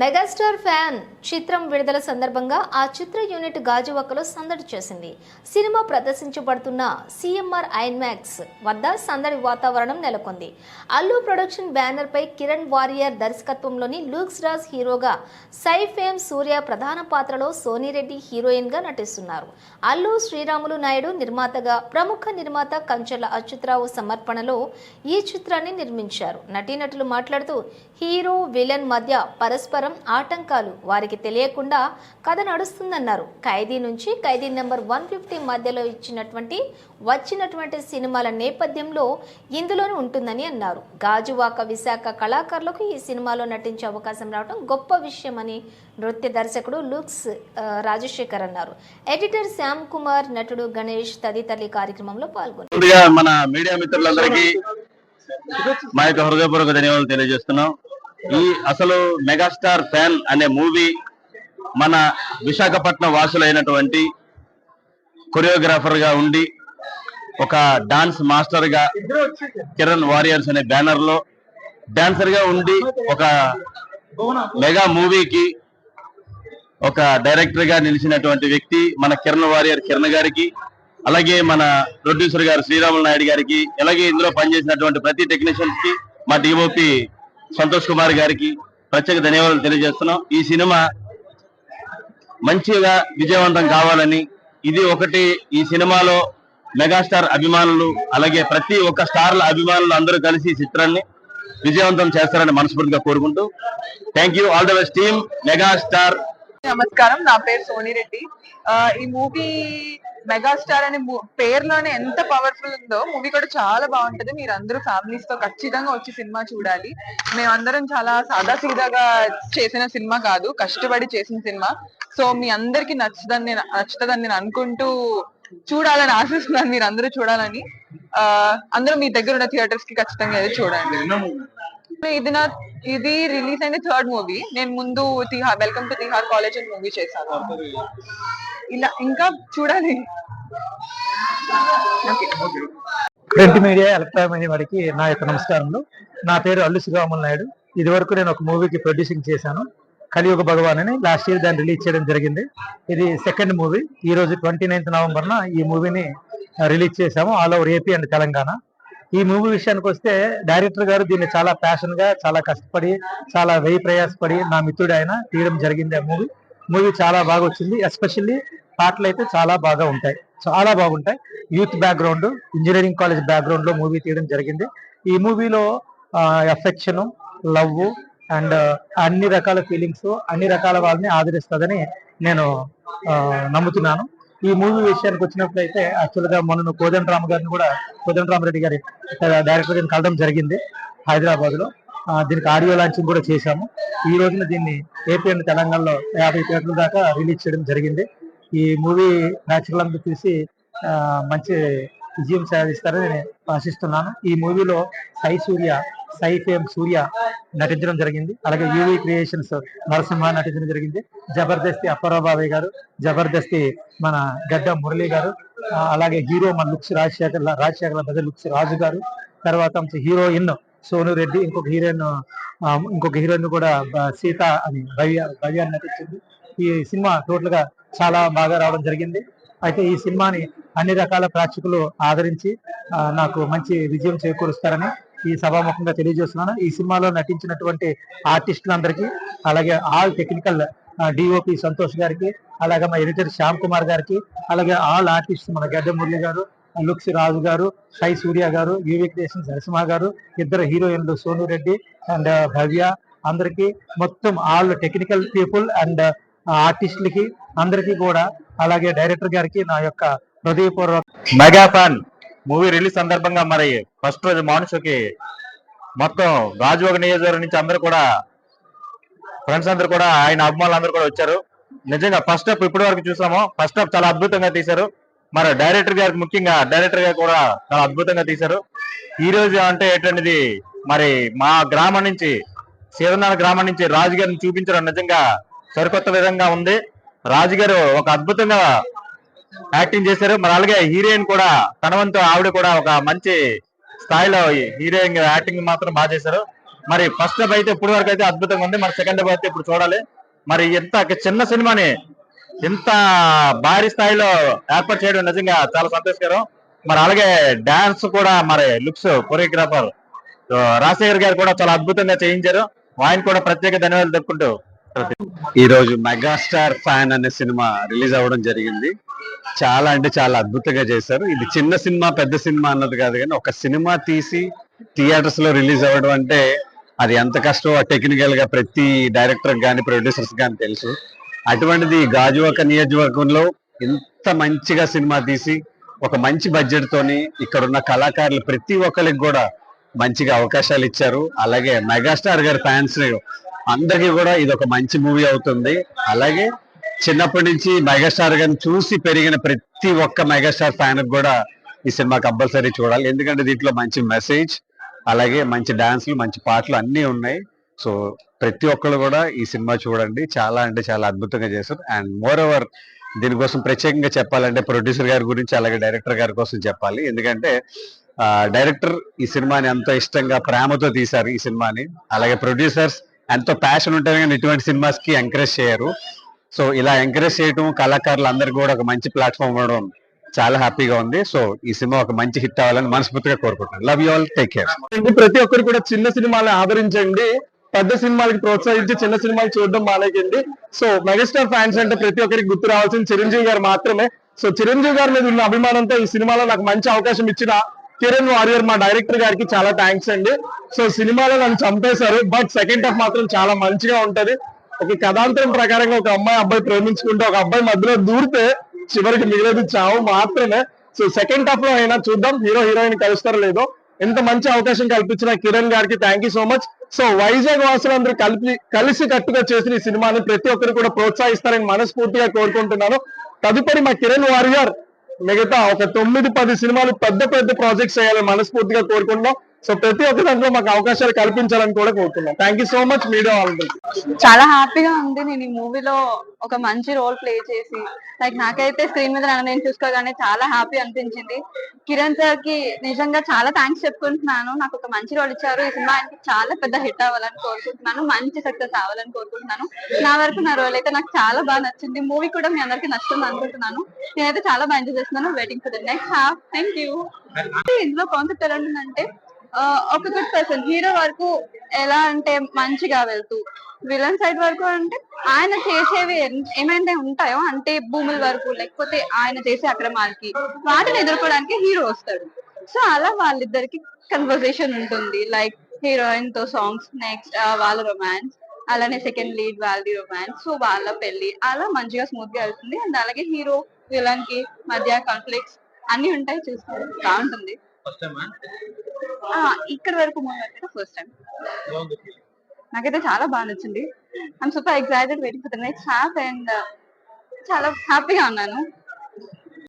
Megastar fan చిత్రం విడుదల సందర్భంగా ఆ చిత్ర యూనిట్ గాజువాకలో సందడి చేసింది. సినిమా ప్రదర్శించబడుతున్న సిఎంఆర్ ఐన్మాక్స్ వద్ద సందడి వాతావరణం నెలకొంది. అల్లు ప్రొడక్షన్ బ్యానర్ పై కిరణ్ వారియర్ దర్శకత్వంలోని లూక్స్ రాజ్ హీరోగా సైఫేమ్ సూర్య ప్రధాన పాత్రలో సోనిరెడ్డి హీరోయిన్గా నటిస్తున్నారు. అల్లు శ్రీరాములు నాయుడు నిర్మాతగా ప్రముఖ నిర్మాత కంచెల అచ్యుతరావు సమర్పణలో ఈ చిత్రాన్ని నిర్మించారు. నటీనటులు మాట్లాడుతూ హీరో విలన్ మధ్య పరస్పరం ఆటంకాలు వారికి తెలియకుండా కథ నడుస్తుందన్నారు. ఖైదీ నుంచి ఖైదీ నెంబర్ వన్ ఫిఫ్టీ మధ్యలో ఇచ్చినటువంటి వచ్చినటువంటి సినిమాల నేపథ్యంలో ఇందులోనే ఉంటుందని అన్నారు. గాజువాక విశాఖ కళాకారులకు ఈ సినిమాలో నటించే అవకాశం రావడం గొప్ప విషయమని నృత్య దర్శకుడు లుక్స్ రాజశేఖర్ అన్నారు. ఎడిటర్ శ్యామ్ కుమార్ నటుడు గణేష్ తదితరులు కార్యక్రమంలో పాల్గొన్నారు. మన మీడియా మిత్రులందరికీ మా యొక్క హృదయపూర్వక ధన్యవాదాలు తెలియజేస్తున్నాం. ఈ అసలు మెగాస్టార్ ఫ్యాన్ అనే మూవీ మన విశాఖపట్నం వాసులైనటువంటి కొరియోగ్రాఫర్గా ఉండి ఒక డాన్స్ మాస్టర్గా కిరణ్ వారియర్స్ అనే బ్యానర్లో డాన్సర్గా ఉండి ఒక మెగా మూవీకి ఒక డైరెక్టర్గా నిలిచినటువంటి వ్యక్తి మన కిరణ్ వారియర్ కిరణ్ గారికి అలాగే మన ప్రొడ్యూసర్ గారు శ్రీరాములు నాయుడు గారికి అలాగే ఇందులో పనిచేసినటువంటి ప్రతి టెక్నీషియన్స్కి మా డిఓపి సంతోష్ కుమార్ గారికి ప్రత్యేక ధన్యవాదాలు తెలియజేస్తున్నాం. ఈ సినిమా మంచిగా విజయవంతం కావాలని ఇది ఒకటి ఈ సినిమాలో మెగాస్టార్ అభిమానులు అలాగే ప్రతి ఒక్క స్టార్ల అభిమానులు అందరూ కలిసి చిత్రాన్ని విజయవంతం చేస్తారని మనస్ఫూర్తిగా కోరుకుంటూ thank you all the best team megastar నమస్కారం నా పేరు సోనిరెడ్డి. ఈ మూవీ మెగాస్టార్ అనే పేరులోనే ఎంత పవర్ఫుల్ ఉందో మూవీ కూడా చాలా బాగుంటది. మీరు అందరూ ఫ్యామిలీస్తో ఖచ్చితంగా వచ్చి సినిమా చూడాలి. మేమందరం చాలా సాదా సీదాగా చేసిన సినిమా కాదు కష్టపడి చేసిన సినిమా. సో మీ అందరికి నచ్చుదని నేను నచ్చుతుందని నేను అనుకుంటూ చూడాలని ఆశిస్తున్నాను. మీరు అందరూ చూడాలని అందరూ మీ దగ్గర ఉన్న థియేటర్స్కి ఖచ్చితంగా వెళ్ళి చూడండి. ఇది నా ఇది రిలీజ్ అయిన థర్డ్ మూవీ నేను ముందు Tihar welcome to Tihar college అని మూవీ చేశాను. ఇలా ఇంకా చూడాలి. ప్రింట్ మీడియా ఎలక్ట్రానిక్ మీడియా వారికి నా యొక్క నమస్కారములు. నా పేరు అల్లు శ్రీరాములు నాయుడు. ఇది వరకు నేను ఒక మూవీకి ప్రొడ్యూసింగ్ చేశాను. కలియుగ భగవాన్ అని లాస్ట్ ఇయర్ దాన్ని రిలీజ్ చేయడం జరిగింది. ఇది సెకండ్ మూవీ. ఈ రోజు ట్వంటీ నైన్త్ నవంబర్న ఈ మూవీని రిలీజ్ చేశాము. All over AP and Telangana. ఈ మూవీ విషయానికి వస్తే డైరెక్టర్ గారు దీన్ని చాలా ప్యాషన్గా చాలా కష్టపడి చాలా వెయ్యి ప్రయాసపడి నా మిత్రుడు ఆయన తీయడం జరిగింది ఆ మూవీ. మూవీ చాలా బాగా వచ్చింది. ఎస్పెషల్లీ పాటలు అయితే చాలా బాగా ఉంటాయి. చాలా బాగుంటాయి. యూత్ బ్యాక్గ్రౌండ్ ఇంజనీరింగ్ కాలేజ్ బ్యాక్గ్రౌండ్లో మూవీ తీయడం జరిగింది. ఈ మూవీలో ఎఫెక్షన్ లవ్ అండ్ అన్ని రకాల ఫీలింగ్స్ అన్ని రకాల వాళ్ళని ఆదరిస్తుందని నేను నమ్ముతున్నాను. ఈ మూవీ విషయానికి వచ్చినట్లయితే యాక్చువల్గా మొన్న కోదండ రామ గారిని కూడా కోదం రామరెడ్డి గారి డైరెక్టర్ గారిని కలవడం జరిగింది హైదరాబాద్లో దీనికి ఆడియో లాంచింగ్ కూడా చేశాము. ఈ రోజున దీన్ని ఏపీ అండ్ తెలంగాణలో యాభై థియేటర్ల దాకా రిలీజ్ చేయడం జరిగింది. ఈ మూవీ ప్రేక్షకులందరూ చూసి మంచి విజయం సాధిస్తారని నేను ఆశిస్తున్నాను. ఈ మూవీలో సై సూర్య సై ఫేమ్ సూర్య నటించడం జరిగింది. అలాగే యూవీ క్రియేషన్స్ నరసింహ నటించడం జరిగింది. జబర్దస్తి అప్పారావు గారు జబర్దస్తి మన గడ్డ మురళి గారు అలాగే హీరో మన లుక్స్ రాజశేఖర్ రాజశేఖర్ బదులు లుక్స్ రాజు గారు తర్వాత హీరోయిన్ సోను రెడ్డి ఇంకొక హీరోయిన్ ఇంకొక హీరోయిన్ కూడా సీత అని భవ్య భవ్య నటించింది. ఈ సినిమా టోటల్గా చాలా బాగా రావడం జరిగింది. అయితే ఈ సినిమాని అన్ని రకాల ప్రేక్షకులు ఆదరించి నాకు మంచి విజయం చేకూరుస్తారని ఈ సభాముఖంగా తెలియజేస్తున్నాను. ఈ సినిమాలో నటించినటువంటి ఆర్టిస్టులందరికీ అలాగే ఆల్ టెక్నికల్ డిఓపి సంతోష్ గారికి అలాగే మా ఎడిటర్ శ్యామ్ కుమార్ గారికి అలాగే ఆల్ ఆర్టిస్ట్ మన గడ్డ మురళి గారు లుక్స్ రాజు గారు సై సూర్య గారు యూవి క్రియేషన్స్ నరసింహ గారు ఇద్దరు హీరోయిన్లు సోను రెడ్డి అండ్ భవ్య. అందరికీ మొత్తం ఆల్ టెక్నికల్ పీపుల్ అండ్ ఆర్టిస్టులకి అందరికీ కూడా అలాగే డైరెక్టర్ గారికి నా యొక్క హృదయపూర్వక మెగాఫాన్ మూవీ రిలీజ్ సందర్భంగా మరి ఫస్ట్ రోజు మానుషుకి మొత్తం రాజువగ నియోజకవర్గం నుంచి అందరూ కూడా ఫ్రెండ్స్ అందరూ కూడా ఆయన అభిమానులు అందరూ కూడా వచ్చారు. నిజంగా ఫస్ట్ హాఫ్ ఇప్పటి వరకు చూసాము. ఫస్ట్ హాఫ్ చాలా అద్భుతంగా తీశారు. మరి డైరెక్టర్ గారికి ముఖ్యంగా డైరెక్టర్ గారు కూడా చాలా అద్భుతంగా తీశారు. ఈ రోజు అంటే ఏంటనేది మరి మా గ్రామం నుంచి సీదనాల గ్రామం నుంచి రాజు గారిని చూపించడం నిజంగా సరికొత్త విధంగా ఉంది. రాజు గారు ఒక అద్భుతంగా యాక్టింగ్ చేశారు. మరి అలాగే హీరోయిన్ కూడా తనవంతు ఆవిడ కూడా ఒక మంచి స్థాయిలో హీరోయిన్ యాక్టింగ్ మాత్రం బాగా చేశారు. మరి ఫస్ట్ డబ్ అయితే ఇప్పుడు వరకు అయితే అద్భుతంగా ఉంది. మరి సెకండ్ డబ్ అయితే ఇప్పుడు చూడాలి. మరి ఎంత చిన్న సినిమాని ఇంత భారీ స్థాయిలో ఏర్పాటు చేయడం నిజంగా చాలా సంతోషకరం. మరి అలాగే డాన్స్ కూడా మరి లుక్స్ కొరియోగ్రాఫర్ రాజశేఖర్ గారు కూడా చాలా అద్భుతంగా చేయించారు. ఆయన కూడా ప్రత్యేక ధన్యవాదాలు చెప్పుకుంటూ ఈ రోజు మెగాస్టార్ ఫ్యాన్ అనే సినిమా రిలీజ్ అవ్వడం జరిగింది. చాలా అంటే చాలా అద్భుతంగా చేశారు. ఇది చిన్న సినిమా పెద్ద సినిమా అన్నది కాదు కానీ ఒక సినిమా తీసి థియేటర్స్లో రిలీజ్ అవ్వడం అంటే అది ఎంత కష్టం టెక్నికల్గా ప్రతి డైరెక్టర్ కానీ ప్రొడ్యూసర్స్ కానీ తెలుసు. అటువంటిది గాజువాక నియోజకవర్గంలో ఇంత మంచిగా సినిమా తీసి ఒక మంచి బడ్జెట్ తోని ఇక్కడ ఉన్న కళాకారులు ప్రతి ఒక్కరికి కూడా మంచిగా అవకాశాలు ఇచ్చారు. అలాగే మెగాస్టార్ గారి ఫ్యాన్స్ అందరికీ కూడా ఇది ఒక మంచి మూవీ అవుతుంది. అలాగే చిన్నప్పటి నుంచి మెగాస్టార్ గారిని చూసి పెరిగిన ప్రతి ఒక్క మెగాస్టార్ ఫ్యాన్ కూడా ఈ సినిమా కంపల్సరీ చూడాలి. ఎందుకంటే దీంట్లో మంచి మెసేజ్ అలాగే మంచి డాన్స్లు మంచి పాటలు అన్నీ ఉన్నాయి. సో ప్రతి ఒక్కరు కూడా ఈ సినిమా చూడండి. చాలా అంటే చాలా అద్భుతంగా చేశారు. అండ్ మోర్ ఓవర్ దీనికోసం ప్రత్యేకంగా చెప్పాలంటే ప్రొడ్యూసర్ గారి గురించి అలాగే డైరెక్టర్ గారి కోసం చెప్పాలి. ఎందుకంటే డైరెక్టర్ ఈ సినిమాని ఎంతో ఇష్టంగా ప్రేమతో తీశారు ఈ సినిమాని. అలాగే ప్రొడ్యూసర్స్ ఎంతో ప్యాషన్ ఉంటుంది కానీ ఇటువంటి సినిమాస్కి ఎంకరేజ్ చేయరు. సో ఇలా ఎంకరేజ్ చేయడం కళాకారులు అందరికి కూడా ఒక మంచి ప్లాట్ఫామ్ ఇవ్వడం చాలా హ్యాపీగా ఉంది. సో ఈ సినిమా ఒక మంచి హిట్ అవ్వాలని మనస్ఫూర్తిగా కోరుకుంటున్నాను. Love you all take care ప్రతి ఒక్కరు కూడా చిన్న సినిమాలు ఆదరించండి. పెద్ద సినిమాలకి ప్రోత్సహించి చిన్న సినిమాలు చూడడం మానేకండి సో మెగాస్టార్ ఫ్యాన్స్ అంటే ప్రతి ఒక్కరికి గుర్తు రావాల్సిన చిరంజీవి గారు మాత్రమే. సో చిరంజీవి గారి మీద ఉన్న అభిమానంతో ఈ సినిమాలో నాకు మంచి అవకాశం ఇచ్చిన కిరణ్ వారియర్ మా డైరెక్టర్ గారికి చాలా థ్యాంక్స్ అండి. సో సినిమాలో నన్ను చంపేశారు బట్ సెకండ్ హాఫ్ మాత్రం చాలా మంచిగా ఉంటది. ఒక కథాంతరం ప్రకారంగా ఒక అమ్మాయి అబ్బాయి ప్రేమించుకుంటే ఒక అబ్బాయి మధ్యలో దూరితే చివరికి మిగిలేదు చావు మాత్రమే. సో సెకండ్ హాఫ్లో అయినా చూద్దాం హీరో హీరోయిన్ కలుస్తారో లేదో. ఎంత మంచి అవకాశం కల్పించిన కిరణ్ గారికి thank you so much so Vizag వాసులందరూ కలిపి కలిసి కట్టుగా చేసిన ఈ సినిమాని ప్రతి ఒక్కరు కూడా ప్రోత్సహిస్తారని మనస్ఫూర్తిగా కోరుకుంటున్నాను. తదుపరి మా కిరణ్ వారియర్ మిగతా ఒక తొమ్మిది పది సినిమాలు పెద్ద పెద్ద ప్రాజెక్ట్స్ చేయాలని మనస్ఫూర్తిగా కోరుకుంటున్నాం. సో ప్రతి ఒక్క దాంట్లో మాకు అవకాశాలు కల్పించాలని కూడా కోరుతున్నాం. Thank you so much media all చాలా హ్యాపీగా ఉంది నేను ఈ మూవీలో ఒక మంచి రోల్ ప్లే చేసి లైక్ నాకైతే స్క్రీన్ మీద నన్ను నేను చూసుకోగానే చాలా హ్యాపీ అనిపించింది. కిరణ్ సార్కి నిజంగా చాలా థ్యాంక్స్ చెప్పుకుంటున్నాను. నాకు ఒక మంచి రోల్ ఇచ్చారు. ఈ సినిమా చాలా పెద్ద హిట్ అవ్వాలని కోరుకుంటున్నాను. మంచి సక్సెస్ అవ్వాలని కోరుకుంటున్నాను. నా వరకు నా రోల్ అయితే నాకు చాలా బాగా నచ్చింది. మూవీ కూడా మీ అందరికి నచ్చుతుంది అనుకుంటున్నాను. నేనైతే చాలా బాగా ఎంజాయ్ చేస్తున్నాను. Waiting for the next half thank you ఇందులో కాన్సెప్ట్ ఎలా ఉంటుందంటే ఒక గుడ్ పర్సన్ హీరో వరకు ఎలా అంటే మంచిగా వెళ్తూ విలన్ సైడ్ వరకు అంటే ఆయన చేసేవి ఏమైనా ఉంటాయో అంటే భూముల వరకు లేకపోతే ఆయన చేసే అక్రమాలకి వాటిని ఎదుర్కోవడానికి హీరో వస్తాడు. సో అలా వాళ్ళిద్దరికి కన్వర్సేషన్ ఉంటుంది. లైక్ హీరోయిన్తో సాంగ్స్ నెక్స్ట్ వాళ్ళ రొమాన్స్ అలానే సెకండ్ లీడ్ వాళ్ళది రొమాన్స్ సో వాళ్ళ పెళ్ళి అలా మంచిగా స్మూత్గా వెళ్తుంది. అండ్ అలాగే హీరో విలన్కి మధ్య కాన్ఫ్లిక్ట్స్ అన్ని ఉంటాయి చూస్తారు బాగుంటుంది. ఇక్కడ వరకు మూవీ ఫస్ట్ టైం నాకైతే చాలా బాగా నచ్చింది. I'm super excited waiting for the next half and చాలా హ్యాపీగా ఉన్నాను.